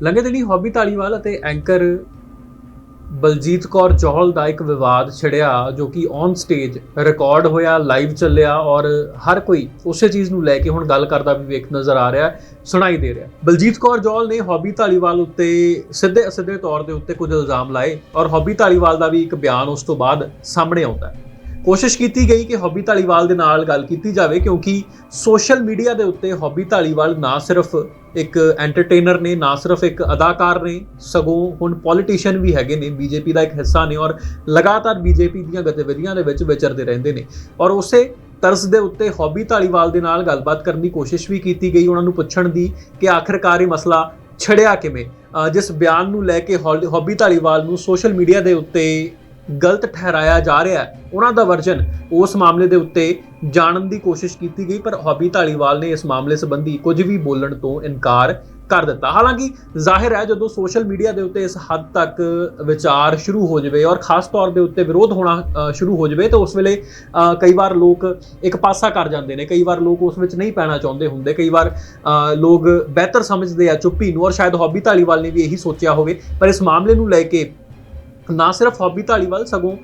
ਲੰਘੇ ਦਿਨੀ ਹੌਬੀ ਧਾਲੀਵਾਲ ਅਤੇ ਐਂਕਰ ਬਲਜੀਤ ਕੌਰ ਚੌਹਲ ਦਾ ਇੱਕ ਵਿਵਾਦ ਛਿੜਿਆ ਜੋ ਕਿ ਔਨ ਸਟੇਜ ਰਿਕਾਰਡ ਹੋਇਆ ਲਾਈਵ ਚੱਲਿਆ ਔਰ ਹਰ ਕੋਈ ਉਸੇ ਚੀਜ਼ ਨੂੰ ਲੈ ਕੇ ਹੁਣ ਗੱਲ ਕਰਦਾ ਵੀ ਵੇਖ ਨਜ਼ਰ ਆ ਰਿਹਾ, ਸੁਣਾਈ ਦੇ ਰਿਹਾ। ਬਲਜੀਤ ਕੌਰ ਜੌਹਲ ਨੇ ਹੌਬੀ ਧਾਲੀਵਾਲ ਉੱਤੇ ਸਿੱਧੇ ਅਸਿੱਧੇ ਤੌਰ ਦੇ ਉੱਤੇ ਕੁਝ ਇਲਜ਼ਾਮ ਲਾਏ ਔਰ ਹੌਬੀ ਧਾਲੀਵਾਲ ਦਾ ਵੀ ਇੱਕ ਬਿਆਨ ਉਸ ਤੋਂ ਬਾਅਦ ਸਾਹਮਣੇ ਆਉਂਦਾ ਹੈ। ਕੋਸ਼ਿਸ਼ ਕੀਤੀ ਗਈ ਕਿ ਹੌਬੀ ਧਾਲੀਵਾਲ ਦੇ ਨਾਲ ਗੱਲ ਕੀਤੀ ਜਾਵੇ, ਕਿਉਂਕਿ ਸੋਸ਼ਲ ਮੀਡੀਆ ਦੇ ਉੱਤੇ ਹੌਬੀ ਧਾਲੀਵਾਲ ਨਾ ਸਿਰਫ ਇੱਕ ਐਂਟਰਟੇਨਰ ਨੇ, ਨਾ ਸਿਰਫ ਇੱਕ ਅਦਾਕਾਰ ਨੇ, ਸਗੋਂ ਹੁਣ ਪੋਲੀਟੀਸ਼ੀਅਨ ਵੀ ਹੈਗੇ ਨੇ ਬੀਜੇਪੀ ਦਾ ਇੱਕ ਹਿੱਸਾ ਨੇ ਔਰ ਲਗਾਤਾਰ ਬੀਜੇਪੀ ਦੀਆਂ ਗਤੀਵਿਧੀਆਂ ਦੇ ਵਿੱਚ ਵਿਚਰਦੇ ਰਹਿੰਦੇ ਨੇ। ਔਰ ਉਸੇ ਤਰਸ ਦੇ ਉੱਤੇ ਹੌਬੀ ਧਾਲੀਵਾਲ ਦੇ ਨਾਲ ਗੱਲਬਾਤ ਕਰਨ ਦੀ ਕੋਸ਼ਿਸ਼ ਵੀ ਕੀਤੀ ਗਈ, ਉਹਨਾਂ ਨੂੰ ਪੁੱਛਣ ਦੀ ਕਿ ਆਖਰਕਾਰ ਇਹ ਮਸਲਾ ਛੜਿਆ ਕਿਵੇਂ। ਜਿਸ ਬਿਆਨ ਨੂੰ ਲੈ ਕੇ ਹੌਲ- ਹੌਬੀ ਧਾਲੀਵਾਲ ਨੂੰ ਸੋਸ਼ਲ ਮੀਡੀਆ ਦੇ ਉੱਤੇ ਗਲਤ ਠਹਿਰਾਇਆ ਜਾ ਰਿਹਾ ਹੈ। ਉਹਨਾਂ ਦਾ ਵਰਜਨ ਉਸ ਮਾਮਲੇ ਦੇ ਉੱਤੇ ਜਾਣਨ ਦੀ ਕੋਸ਼ਿਸ਼ ਕੀਤੀ ਗਈ, ਪਰ ਹੌਬੀ ਧਾਲੀਵਾਲ ਨੇ ਇਸ ਮਾਮਲੇ ਸੰਬੰਧੀ ਕੁਝ ਵੀ ਬੋਲਣ ਤੋਂ ਇਨਕਾਰ ਕਰ ਦਿੱਤਾ। ਹਾਲਾਂਕਿ ਜ਼ਾਹਿਰ ਹੈ, ਜਦੋਂ ਸੋਸ਼ਲ ਮੀਡੀਆ ਦੇ ਉੱਤੇ ਇਸ ਹੱਦ ਤੱਕ ਵਿਚਾਰ ਸ਼ੁਰੂ ਹੋ ਜਾਵੇ ਔਰ ਖਾਸ ਤੌਰ ਦੇ ਉੱਤੇ ਵਿਰੋਧ ਹੋਣਾ ਸ਼ੁਰੂ ਹੋ ਜਾਵੇ, ਤਾਂ ਉਸ ਵੇਲੇ ਕਈ ਵਾਰ ਲੋਕ ਇੱਕ ਪਾਸਾ ਕਰ ਜਾਂਦੇ ਨੇ। ਕਈ ਵਾਰ ਲੋਕ ਉਸ ਵਿੱਚ ਨਹੀਂ ਪੈਣਾ ਚਾਹੁੰਦੇ ਹੁੰਦੇ। ਕਈ ਵਾਰ ਲੋਕ ਬਿਹਤਰ ਸਮਝਦੇ ਆ ਚੁੱਪੀ ਨੂੰ ਔਰ ਸ਼ਾਇਦ ਹੌਬੀ ਧਾਲੀਵਾਲ ਨੇ ਵੀ ਇਹੀ ਸੋਚਿਆ ਹੋਵੇ। ਪਰ ਇਸ ਮਾਮਲੇ ਨੂੰ ਲੈ ਕੇ ਨਾ ਸਿਰਫ ਹੌਬੀ ਧਾਲੀਵਾਲ ਸਗੋਂ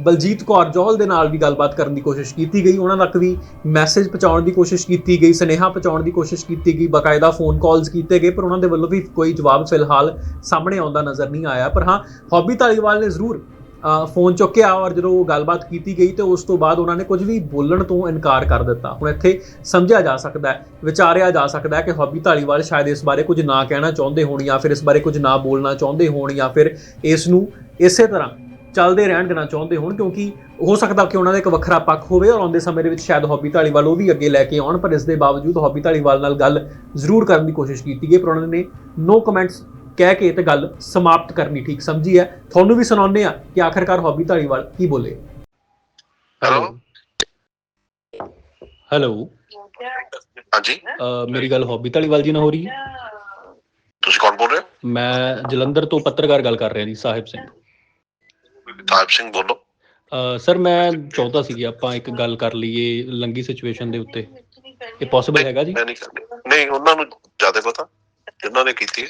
ਬਲਜੀਤ ਕੌਰ ਜੌਹਲ ਦੇ ਨਾਲ ਵੀ ਗੱਲਬਾਤ ਕਰਨ ਦੀ ਕੋਸ਼ਿਸ਼ ਕੀਤੀ ਗਈ। ਉਹਨਾਂ ਤੱਕ ਵੀ ਮੈਸੇਜ ਪਹੁੰਚਾਉਣ ਦੀ ਕੋਸ਼ਿਸ਼ ਕੀਤੀ ਗਈ, ਸੁਨੇਹਾ ਪਹੁੰਚਾਉਣ ਦੀ ਕੋਸ਼ਿਸ਼ ਕੀਤੀ ਗਈ, ਬਕਾਇਦਾ ਫੋਨ ਕਾਲਸ ਕੀਤੇ ਗਏ, ਪਰ ਉਹਨਾਂ ਦੇ ਵੱਲੋਂ ਵੀ ਕੋਈ ਜਵਾਬ ਫਿਲਹਾਲ ਸਾਹਮਣੇ ਆਉਂਦਾ ਨਜ਼ਰ ਨਹੀਂ ਆਇਆ। ਪਰ ਹਾਂ, ਹੌਬੀ ਧਾਲੀਵਾਲ ਨੇ ਜ਼ਰੂਰ ਫੋਨ ਚੁੱਕਿਆ ਔਰ ਜਦੋਂ ਉਹ ਗੱਲਬਾਤ ਕੀਤੀ ਗਈ ਤੇ ਉਸ ਤੋਂ ਬਾਅਦ ਉਹਨਾਂ ਨੇ ਕੁਝ ਵੀ ਬੋਲਣ ਤੋਂ ਇਨਕਾਰ ਕਰ ਦਿੱਤਾ। ਹੁਣ ਇੱਥੇ ਸਮਝਿਆ ਜਾ ਸਕਦਾ ਹੈ, ਵਿਚਾਰਿਆ ਜਾ ਸਕਦਾ ਹੈ ਕਿ ਹੌਬੀ ਧਾਲੀਵਾਲ ਸ਼ਾਇਦ ਇਸ ਬਾਰੇ ਕੁਝ ਨਾ ਕਹਿਣਾ ਚਾਹੁੰਦੇ ਹੋਣ ਜਾਂ ਫਿਰ ਇਸ ਬਾਰੇ ਕੁਝ ਨਾ ਬੋਲਣਾ ਚਾਹੁੰਦੇ ਹੋਣ ਜਾਂ ਫਿਰ ਇਸ ਨੂੰ ਇਸੇ ਤਰ੍ਹਾਂ ਚੱਲਦੇ ਰਹਿਣ ਦੇਣਾ ਚਾਹੁੰਦੇ ਹੋਣ ਕਿਉਂਕਿ ਹੋ ਸਕਦਾ ਕਿ ਉਹਨਾਂ ਦਾ ਇੱਕ ਵੱਖਰਾ ਪੱਖ ਹੋਵੇ ਔਰ ਆਉਂਦੇ ਸਮੇਂ ਦੇ ਵਿੱਚ ਸ਼ਾਇਦ ਹੌਬੀ ਧਾਲੀਵਾਲ ਉਹ ਵੀ ਅੱਗੇ ਲੈ ਕੇ ਆਉਣ, ਪਰ ਇਸ ਦੇ ਬਾਵਜੂਦ ਹੌਬੀ ਧਾਲੀਵਾਲ ਨਾਲ ਗੱਲ ਜ਼ਰੂਰ ਕਰਨ ਦੀ ਕੋਸ਼ਿਸ਼ ਕੀਤੀ ਗਈ, ਪਰ ਉਹਨਾਂ ਨੇ ਨੋ ਕਮੈਂਟਸ ਕਹਿ ਕੇ ਤੇ ਗੱਲ ਸਮਾਪਤ ਕਰਨੀ ਠੀਕ ਸਮਝੀ ਹੈ? ਤੁਹਾਨੂੰ ਵੀ ਸੁਣਾਉਂਦੇ ਆ ਕਿ ਆਖਰਕਾਰ ਹੌਬੀ ਧਾਲੀਵਾਲ ਕੀ ਬੋਲੇ। ਹੈਲੋ ਹੈਲੋ ਹਾਂਜੀ। ਮੇਰੀ ਗੱਲ ਹੌਬੀ ਧਾਲੀਵਾਲ ਜੀ ਨਾਲ ਹੋ ਰਹੀ ਹੈ? ਤੁਸੀਂ ਕੌਣ ਬੋਲ ਰਹੇ ਹੋ? ਮੈਂ ਜਲੰਧਰ ਤੋਂ ਪੱਤਰਕਾਰ ਗੱਲ ਕਰ ਰਿਹਾ ਜੀ ਸਾਹਿਬ ਸਿੰਘ। ਤਾਇਬ ਸਿੰਘ ਬੋਲੋ। ਸਰ ਮੈਂ ਚਾਹੁੰਦਾ ਸੀ ਕਿ ਆਪਾਂ ਇੱਕ ਗੱਲ ਕਰ ਲਈਏ ਲੰਗੀ ਸਿਚੁਏਸ਼ਨ ਦੇ ਉੱਤੇ। ਇਹ ਪੋਸੀਬਲ ਹੈਗਾ ਜੀ? ਨਹੀਂ ਉਹਨਾਂ ਨੂੰ ਜ਼ਿਆਦਾ ਪਤਾ। ਜਿਨ੍ਹਾਂ ਨੇ ਕੀਤੀ ਹੈ।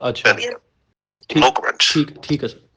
ਅੱਛਾ ਮੈਂ ਨਹੀਂ ਠੀਕ ਨੋ ਕਮੈਂਟਸ ਠੀਕ ਠੀਕ ਹੈ ਸਰ